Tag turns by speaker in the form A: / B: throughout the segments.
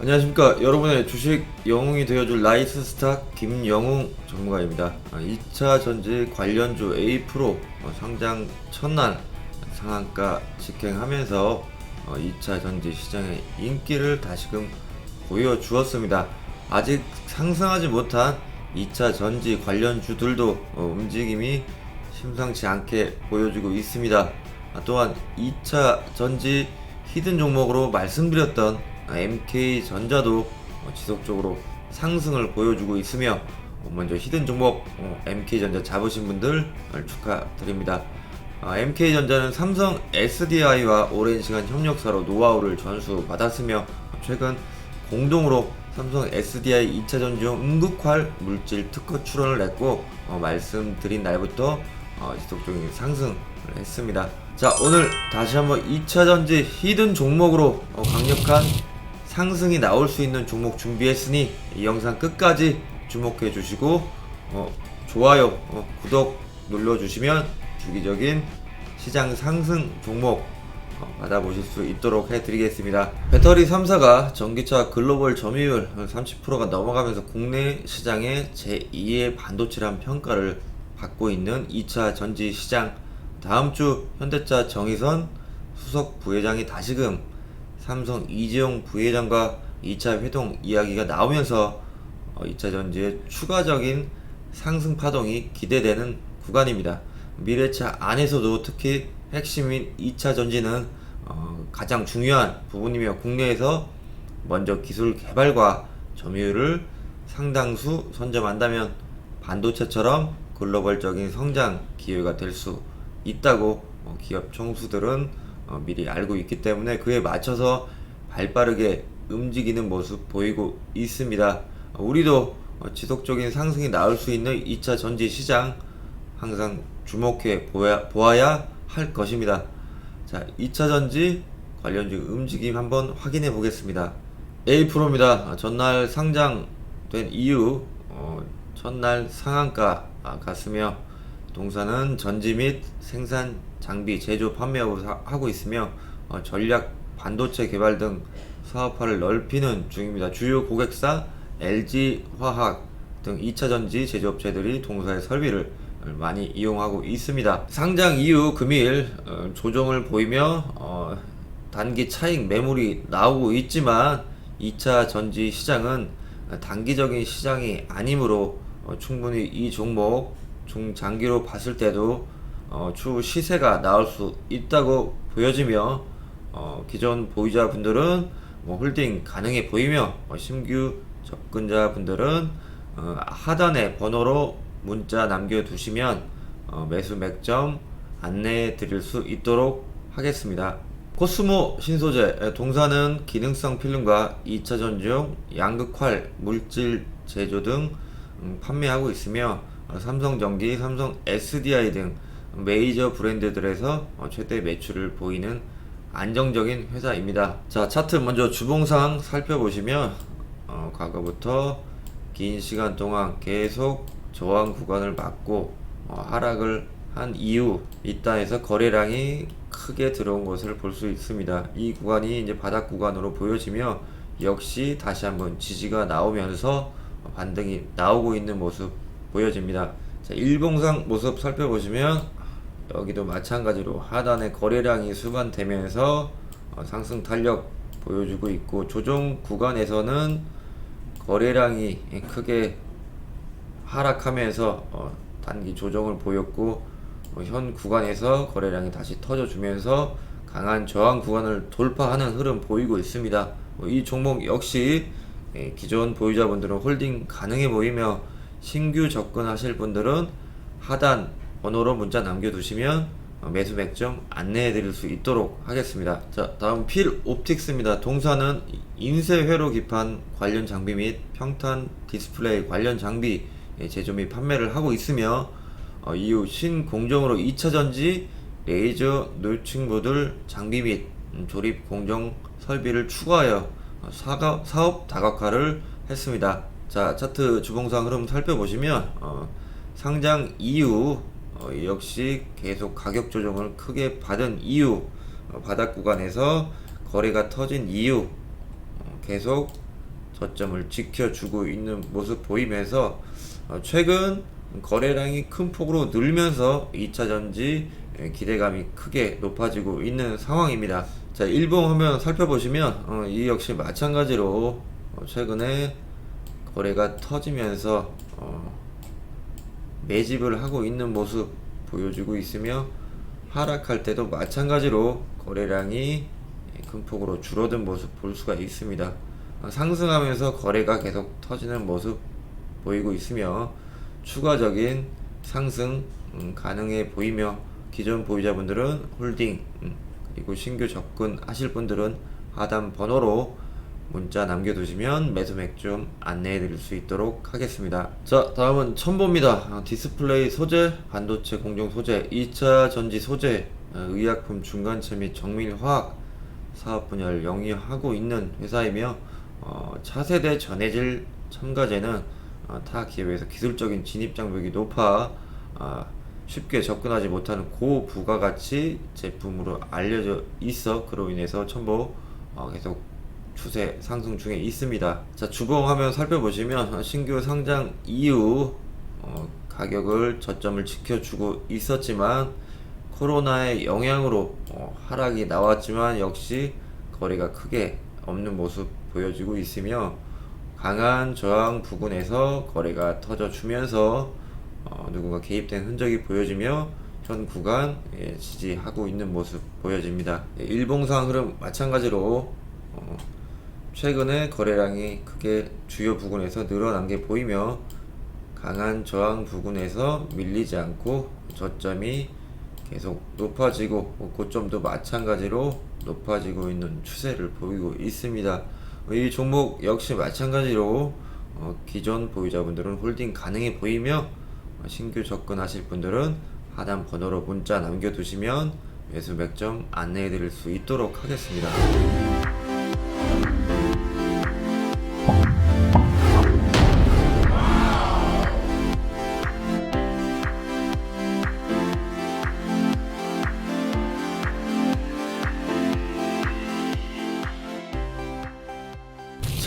A: 안녕하십니까 여러분의 주식 영웅이 되어줄 라이트 스탁 김영웅 전문가입니다. 2차 전지 관련주 A 프로 어, 상장 첫날 상한가 직행하면서 2차 전지 시장의 인기를 다시금 보여주었습니다. 아직 상승하지 못한 2차 전지 관련주들도 어, 움직임이 심상치 않게 보여주고 있습니다. 아, 또한 2차 전지 히든 종목으로 말씀드렸던 MK 전자도 어, 지속적으로 상승을 보여주고 있으며 어, 먼저 히든 종목 MK 전자 잡으신 분들 어, 축하드립니다. MK 전자는 삼성 SDI와 오랜 시간 협력사로 노하우를 전수받았으며 최근 공동으로 삼성 SDI 2차 전지용 응급활 물질 특허 출원을 냈고 어, 말씀드린 날부터 어, 지속적인 상승을 했습니다. 자 오늘 다시 한번 2차 전지 히든 종목으로 어, 강력한 상승이 나올 수 있는 종목 준비했으니 이 영상 끝까지 주목해 주시고 어, 좋아요 어, 구독 눌러주시면 주기적인 시장 상승 종목 어, 받아보실 수 있도록 해드리겠습니다. 배터리 3사가 전기차 글로벌 점유율 30%가 넘어가면서 국내 시장의 제2의 반도체란 평가를 받고 있는 2차 전지 시장 다음 주 현대차 정의선 수석 부회장이 다시금 삼성 이재용 부회장과 2차 회동 이야기가 나오면서 어, 2차 전지의 추가적인 상승 파동이 기대되는 구간입니다. 미래차 안에서도 특히 핵심인 2차 전지는 어, 가장 중요한 부분이며 국내에서 먼저 기술 개발과 점유율을 상당수 선점한다면 반도체처럼 글로벌적인 성장 기회가 될 수 있다고 어, 기업 총수들은 어, 미리 알고 있기 때문에 그에 맞춰서 발빠르게 움직이는 모습 보이고 있습니다. 어, 우리도 어, 지속적인 상승이 나올 수 있는 2차 전지 시장 항상 주목해 보야, 보아야 할 것입니다. 자, 2차 전지 관련주 움직임 한번 확인해 보겠습니다. A 프로입니다. 아, 전날 상장된 이후 어, 첫날 상한가 아, 갔으며 동사는 전지 및 생산 장비 제조 판매업을 하- 하고 있으며 어, 전략 반도체 개발 등 사업화를 넓히는 중입니다. 주요 고객사 LG 화학 등 2차 전지 제조업체들이 동사의 설비를 많이 이용하고 있습니다. 상장 이후 금일 어, 조정을 보이며 어, 단기 차익 매물이 나오고 있지만 2차 전지 시장은 단기적인 시장이 아니므로 어, 충분히 이 종목 중장기로 봤을 때도 어, 추후 시세가 나올 수 있다고 보여지며 어, 기존 보유자분들은 뭐 홀딩 가능해 보이며 어, 신규 접근자분들은 어, 하단에 번호로 문자 남겨두시면 어, 매수 맥점 안내해 드릴 수 있도록 하겠습니다. 코스모 신소재 에, 동사는 기능성 필름과 2차 전지용 양극활 물질 제조 등 음, 판매하고 있으며 어, 삼성전기, 삼성 SDI 등 메이저 브랜드들에서 어, 최대 매출을 보이는 안정적인 회사입니다. 자 차트 먼저 주봉상 살펴보시면 어, 과거부터 긴 시간 동안 계속 저항 구간을 맞고 어, 하락을 한 이후 이따에서 거래량이 크게 들어온 것을 볼 수 있습니다. 이 구간이 이제 바닥 구간으로 보여지며 역시 다시 한번 지지가 나오면서 반등이 나오고 있는 모습 보여집니다. 자, 일봉상 모습 살펴보시면 여기도 마찬가지로 하단에 거래량이 수반되면서 어, 상승 탄력 보여주고 있고 조정 구간에서는 거래량이 크게 하락하면서 어, 단기 조정을 보였고 어, 현 구간에서 거래량이 다시 터져주면서 강한 저항 구간을 돌파하는 흐름 보이고 있습니다. 어, 이 종목 역시 예, 기존 보유자분들은 홀딩 가능해 보이며 신규 접근하실 분들은 하단 번호로 문자 남겨두시면 어, 매수 맥점 안내해 드릴 수 있도록 하겠습니다. 자, 다음 필 옵틱스입니다. 동사는 인쇄 회로 기판 관련 장비 및 평탄 디스플레이 관련 장비 예, 제조 및 판매를 하고 있으며 어, 이후 신공정으로 2차 전지 레이저 모듈 장비 및 음, 조립 공정 설비를 추가하여 어, 사업 다각화를 했습니다. 자 차트 주봉상 흐름 살펴보시면 어, 상장 이후 어, 역시 계속 가격 조정을 크게 받은 이후 어, 바닥 구간에서 거래가 터진 이후 어, 계속 저점을 지켜주고 있는 모습 보이면서 어, 최근 거래량이 큰 폭으로 늘면서 2차 전지 예, 기대감이 크게 높아지고 있는 상황입니다. 자, 일봉 화면 살펴보시면 어, 이 역시 마찬가지로 어, 최근에 거래가 터지면서 어, 매집을 하고 있는 모습 보여주고 있으며 하락할 때도 마찬가지로 거래량이 큰 폭으로 줄어든 모습 볼 수가 있습니다. 어, 상승하면서 거래가 계속 터지는 모습 보이고 있으며 추가적인 상승 음, 가능해 보이며 기존 보유자분들은 홀딩 음, 그리고 신규 접근하실 분들은 하단 번호로 문자 남겨두시면 매수맥 좀 안내해 드릴 수 있도록 하겠습니다. 자, 다음은 첨보입니다. 아, 디스플레이 소재, 반도체 공정 소재, 2차 전지 소재, 아, 의약품 중간체 및 정밀화학 사업 분야를 영위하고 있는 회사이며 어, 차세대 전해질 첨가제는 어, 타 기업에서 기술적인 진입 장벽이 높아 아, 쉽게 접근하지 못하는 고부가가치 제품으로 알려져 있어 그로 인해서 첨보 어, 계속 추세 상승 중에 있습니다. 자 주봉 화면 살펴보시면 신규 상장 이후 어, 가격을 저점을 지켜주고 있었지만 코로나의 영향으로 어, 하락이 나왔지만 역시 거래가 크게 없는 모습 보여지고 있으며 강한 저항 부근에서 거래가 터져주면서 어, 누군가 개입된 흔적이 보여지며 현 구간 예, 지지하고 있는 모습 보여집니다. 예, 일봉상 흐름 마찬가지로 어, 최근에 거래량이 크게 주요 부근에서 늘어난 게 보이며 강한 저항 부근에서 밀리지 않고 저점이 계속 높아지고 뭐 고점도 마찬가지로 높아지고 있는 추세를 보이고 있습니다. 이 종목 역시 마찬가지로 어, 기존 보유자분들은 홀딩 가능해 보이며 어, 신규 접근하실 분들은 하단 번호로 문자 남겨두시면 매수 맥점 안내해 드릴 수 있도록 하겠습니다.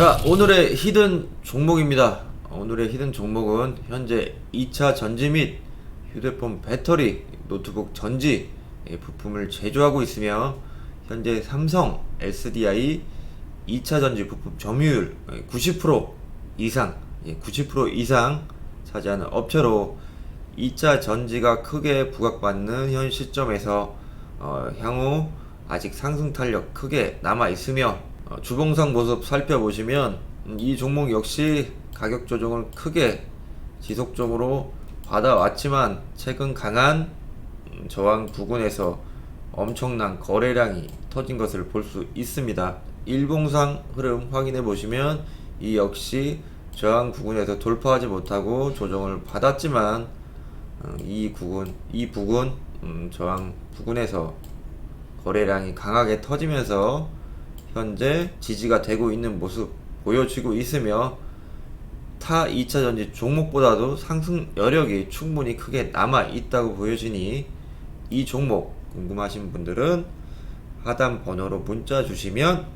A: 자, 오늘의 히든 종목입니다. 오늘의 히든 종목은 현재 2차 전지 및 휴대폰 배터리, 노트북 전지 예, 부품을 제조하고 있으며 현재 삼성 SDI 2차 전지 부품 점유율 90% 이상, 예, 90% 이상 차지하는 업체로 2차 전지가 크게 부각받는 현 시점에서 어, 향후 아직 상승 탄력 크게 남아 있으며 어, 주봉상 모습 살펴보시면 음, 이 종목 역시 가격 조정을 크게 지속적으로 받아왔지만 최근 강한 음, 저항 부근에서 엄청난 거래량이 터진 것을 볼 수 있습니다. 일봉상 흐름 확인해 보시면 이 역시 저항 부근에서 돌파하지 못하고 조정을 받았지만 음, 이 부근 이 부근 음, 저항 부근에서 거래량이 강하게 터지면서 현재 지지가 되고 있는 모습 보여지고 있으며 타 2차 전지 종목보다도 상승 여력이 충분히 크게 남아 있다고 보여지니 이 종목 궁금하신 분들은 하단 번호로 문자 주시면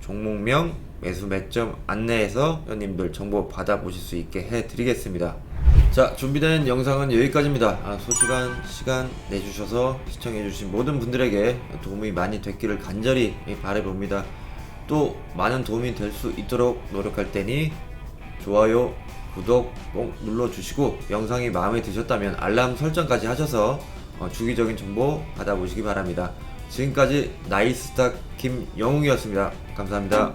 A: 종목명 매수 맥점 안내해서 회원님들 정보 받아보실 수 있게 해드리겠습니다. 자 준비된 영상은 여기까지입니다. 아, 소중한 시간 내주셔서 시청해주신 모든 분들에게 도움이 많이 됐기를 간절히 바라봅니다. 또 많은 도움이 될 수 있도록 노력할 테니 좋아요, 구독 꼭 눌러주시고 영상이 마음에 드셨다면 알람 설정까지 하셔서 어, 주기적인 정보 받아보시기 바랍니다. 지금까지 나이스타 김영웅이었습니다. 감사합니다.